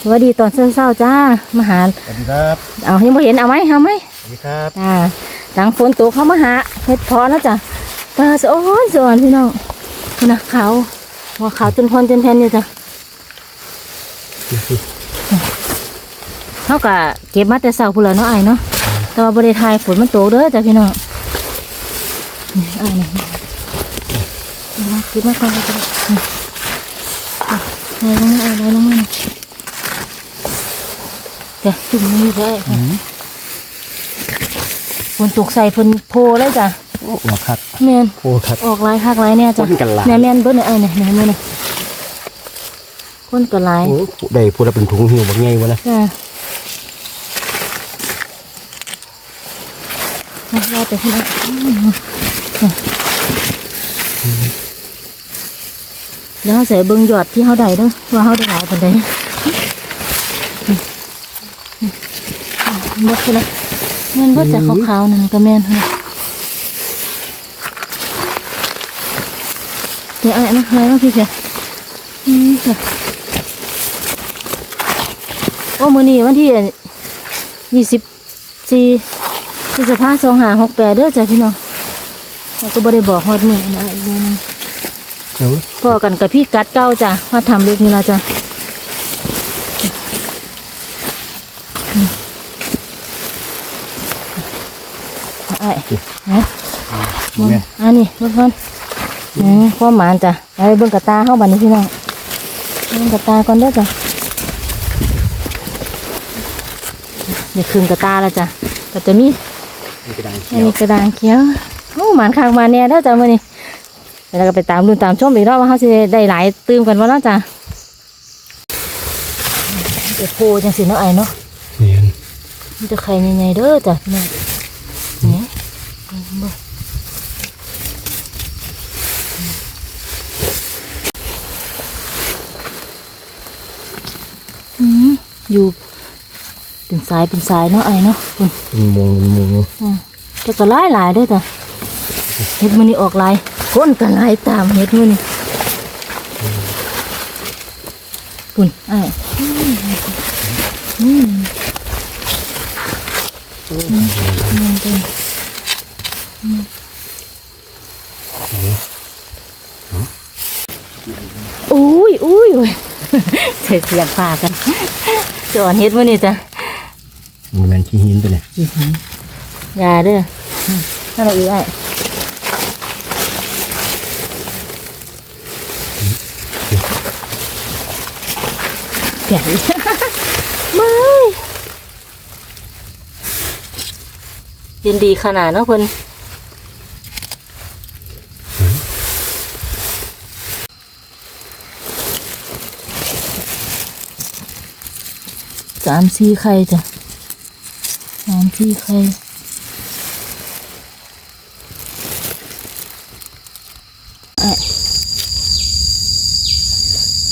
สวัสดีตอนเช้าๆจ้ามาหาสวัสดีครับเอายังบ่เห็นเอาไหมเอาไหมสวัสดีครับจ้าหลังฝนตกเขามาหาเห็ดเพอแล้วจ้ะตาสะอ้อนสะอ้อนพี่น้องนี่นะขาวหัวขาวจนพอนจนแผ่นอยู่จ้ะเขากะเก็บมาแต่เช้าพุ่นละเนาะไอ้ายเนาะแต่ว่าบริทายฝนมันตกเด้อจ้ะพี่น้องนี่ไอ้ายนี่นี่มาเก็บมาก่อนเลยจ้ะนี่ไหนลงมาไอ้ายไหนลงมานี่ จ้ะจุ่มนี่ได้ค่ะฝนตกใส่ฝนโพเลยจ้ะโอ้หัวคักแม่นโอ้คักออกหลายคักหลายเนี่ยจ้ะคนกันหลายแม่แม่นเบิ้ลเนี่ยไอ้เนี่ยแม่แม่เนี่ยคนกันหลายโอ้ได้พูดว่าเป็นถุงหิวบักไงวะนะจ้ะมาว่าแต่คนละแล้วเราใส่เบิ้งยอดที่เขาได้เด้อว่าเขาได้หลายปานใด บิดคือละแม่นเบิดจากขาวๆนั่นก็แม่นค่ะเดี๋ยวไอ้นะอะไรมาพี่เสียอืมค่ะโอ้มือนี้วันที่ยี่สิบสี่พฤษภาสองหาหกแปดเด้อจ้ะพี่น้องเราก็บ่ได้บอกฮอดมือนะอีกมื้อนึงเดี๋ยวพ่อกันกับพี่กัดเก้าจ้ะมาทำเล็กนี่ละจ้ะ ไอ้ฮะแม่อันนี้เบิ่งก่อนอืมพ่อหมานจ้ะเอาไปเบิ่งกระตาเข้าบัดนี้พี่น้องเบิ่งกระตาก่อนเด้อจ้ะเดี๋ยวคืนกระตาแล้วจ้ะก็จะมีมีกระดานอัเขีนยวนี้กระดานเขียวโอ้หมานข้างมาเนี่ยเด้อจ้ะมื้อนี้เดี๋ยวเราก็ไปตามรุ่นตามชมอีกรอบว่าเขาสิได้หลายตื่มกันบ่เนาะจ้ะเดี๋ยวโพจังสิเนาะไอ้เนาะเนียนมีแต่ไข่ใหญ่ๆเด้อจ้ะพี่น้องนี่บ่ อืมอยู่เป็นสายเป็นสายเนาะไอ้เนาะคุณเป็นมงเป็นมงอืมแต่ก็หลายหลายๆเด้วยจ้ะเห็ดมันนี่ออกหลายก้นก็หลายตามเห็ดมันนี่คุณไอ้ายอืมอืมอืมจ้ะอืมอุ้ยอุ้ยอุ้ยเสียเสียงปากกันจอนเห็ดมันนี่จ้ะมีแมนขี้หินตัวเนี่ยอย่าเด้ออืมถ้าเราอีกไอ้เปลี่ยนไม่ยินดีขนาดเนาะเพิ่นามสี่ไข่จ้ะสามที่ใครอะ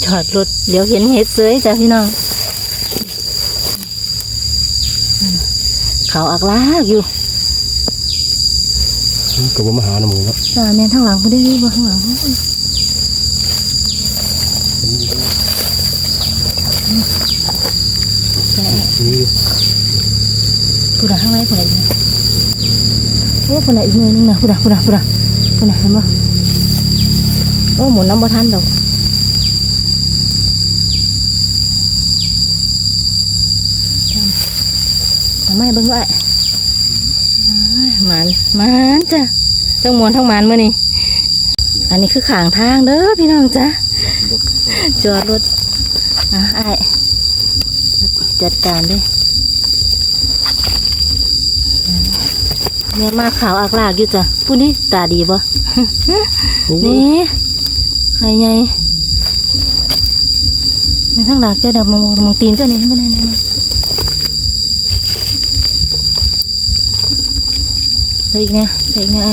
จอดรถเดี๋ยวเห็นเห็ดเสยจ้ะพี่น้องเขาอักลากอยู่ก็บ่มาหาหน้าหมูเนาะจ้าแม่นข้างหลังไม่ได้รีบว่าข้างหลัง จ้ะนี่พูดข้างในพูดอะไรโอ้พูดอะไรอีกหน่อยนึงนะพูดอะพูดอะพูดอะพูดอะเห็นปะโอ้หมุนน้ำบ่ทันดอกทำไมเบิ่งด้วยหมานหมานจ้ะทั้งมวนทั้งหมานเมื่อนี้อันนี้คือขางทางเด้อพี่น้องจ้ะจอดรถอะไอ้ จัดการเลยเนี่ยมาขาวอากลากอยู่จ้ะผู้นี้ตาดีบ่นี่ใครไงในข้างหลังเจ้าดำมองมองตีนเจ้านี่ไม่ได้นี่ใส่อีกเนี่ยใส่อีกเนี่ยไอ้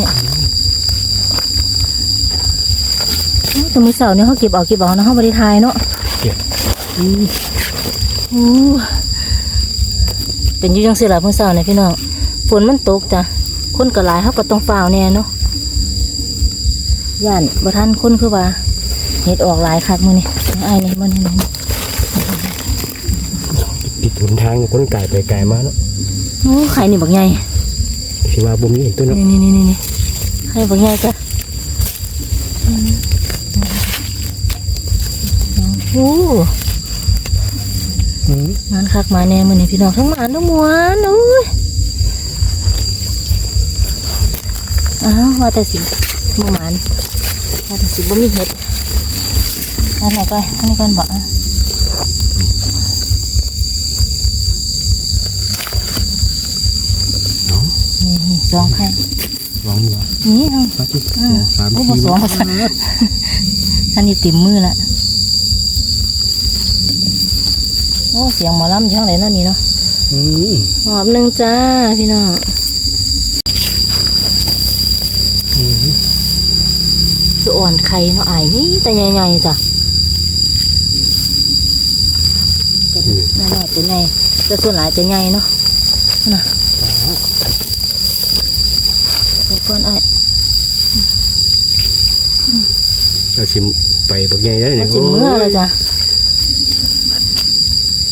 โอ้แตัวมือเสาเนี่ยเขาเก็บออกเก็บออกนะเขาบริทายเนาะอืมอู้ เป็นอยู่จังสิล่ะมือเสาเนี่ยพี่น้องฝนมันตกจ้ะคนก็หลายเขาก็ต้องฝ่าวแน่เนาะย่านบ่ทันคนคือว่าเห็ดออกหลายคักมื้อนี้ไอ้ายนี่มันนี่นทางคนไก่ไปไก่มาเนาะโอ้ไข่นี่บักใหญ่สิว่าบ่มีเห็นตัวเนาะนี่นี่นี่นี่ไข่บักใหญ่จ้ะอืมโอ้อื มงานคักมาแน่มือนี่พี่น้องทั้งหมานทั้งมวลอุ้ยอ้าวว่าแต่สิบ่หมานว่าแต่สิบ่มีเห็ดอันไหนก่อนอันนี้ก่อนบอกอะเนาะนี่นี่สองไข่ลองดูว่านี่เอามาที่อ่าสามโอ้สี่บ่สองบ่สามอันนี้ติ่มมือละ เสียงหมอลำอยู่ข้างไหนนั่นนี่เนาะอืมหอบหนึ่งจ้าพี่น้องอืมคืออ่อนไข่เนาะอายนี่แต่ใหญ่ๆจ้ะอืมนั่นน่ะจะใหญ่แต่ส่วนหลายจะใหญ่เนาะน่ะเดี๋ยวก่อนไอ้ายเราชิมไปบักใหญ่ได้มัเนี่ยนสิเมื่อแล้วจ้ะ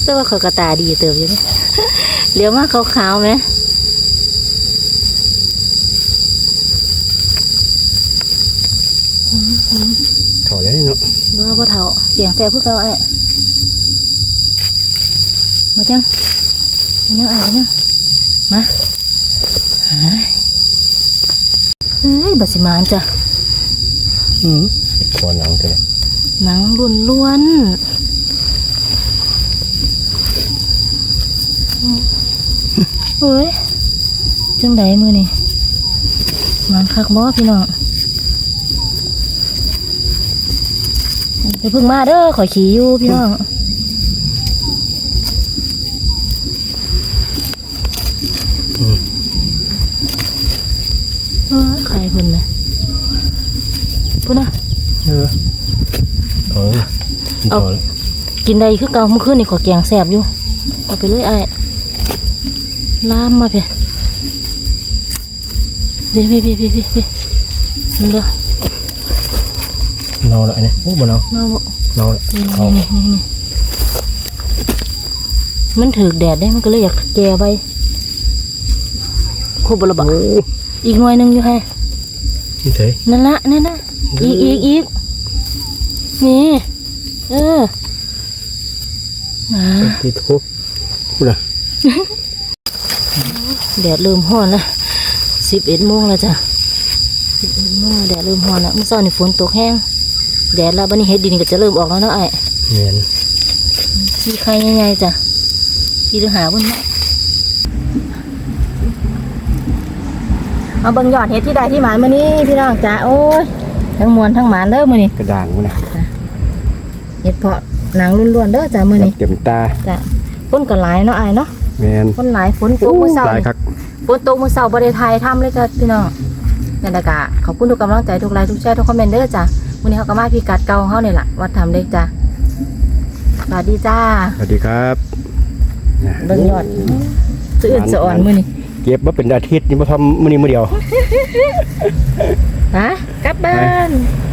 แต่ว่าเขากระตาดีเติบอยู่นี่เหลียวมากขาวๆไหมถอดแล้วเนาะบ้าบ่เท่าเสียงแซ่บพวกเขาไอ้มาจังมาจังไอ้มาจังมาหาเฮ้ยบัดสิมานจ้ะอืมคอหนังตัวเนี่ยหนังล้วนล้วนๆ โอ้ยจังไดมือนี่มันคักบ่พี่น้องไปพึ่งมาเด้อข่อยขี่อยู่พี่น้องเออใครเพิ่นไหมพุ่นนะเออเออมันถอดแล้วกินได้คือเก่าเมื่อคืนนี่ขอแกงแสบอยู่เอาไปเลยไอ้ ลามมาเพียเดี๋ยวพี่พี่พี่พี่พี่มันเด้อเนาละเนี่ยโอ้บ่เนามาบ่เนาละนี่เอานี่นี่นี่มันถือแดดได้มันก็เลยอยากแก่ไปครบบละบักโอ้อีกหน่วยหนึงอยู่ให้นี่เถอะนั่นละนั่นนะอีกอีกอีกนี่เออมาที่ทุบพูดนะ แดดเริ่มร้อนแล้วสิบเอ็ดโมงแล้วจ้ะสิบเอ็ดโมงแดดเริ่มร้อนแล้วเมื่อเช้านี่ฝนตกแห้ง แดดแล้วบันนี้เฮ็ดดินก็จะเริ่มออกแล้วเนาะไอ้เนียนมีใครยังไงจ้ะพี่หรือหาบนเนาะเอาเบิ่งยอดเฮ็ดที่ใดที่หมานมื้อนี้พี่น้องจ้ะโอ้ยทั้งมวลทั้งหมานเด้อมื้อนี้กระด่างมันนะเฮ็ดเพาะหนังล้วนๆเด้อจ้ะมื้อนี้เต็มตาจ้ะฝนก็หลายเนาะไอ้เนาะ แมนฝนหลายฝนตกมื้อเช้าหลายนี่คักฝนตกมื้อเช้าบ่ได้ถ่ายทำเลยจ้ะพี่น้องนั่นแหละกะขอบคุณทุกกำลังใจทุกไลค์ทุกแชร์ทุกคอมเมนต์เด้อจ้ะมื้อนี้เขาก็มาพิกัดเก่าของเฮานี่ล่ะวัดทำเล็กจ้ะสวัสดีจ้าสวัสดีครับนะเบิ่งยอดสะอื่นสะอ่อนมื้อนี้เก็บมาเป็นอาทิตย์นี่มาทำมื้อนี้มื้อเดียวฮะกลับบ้านไ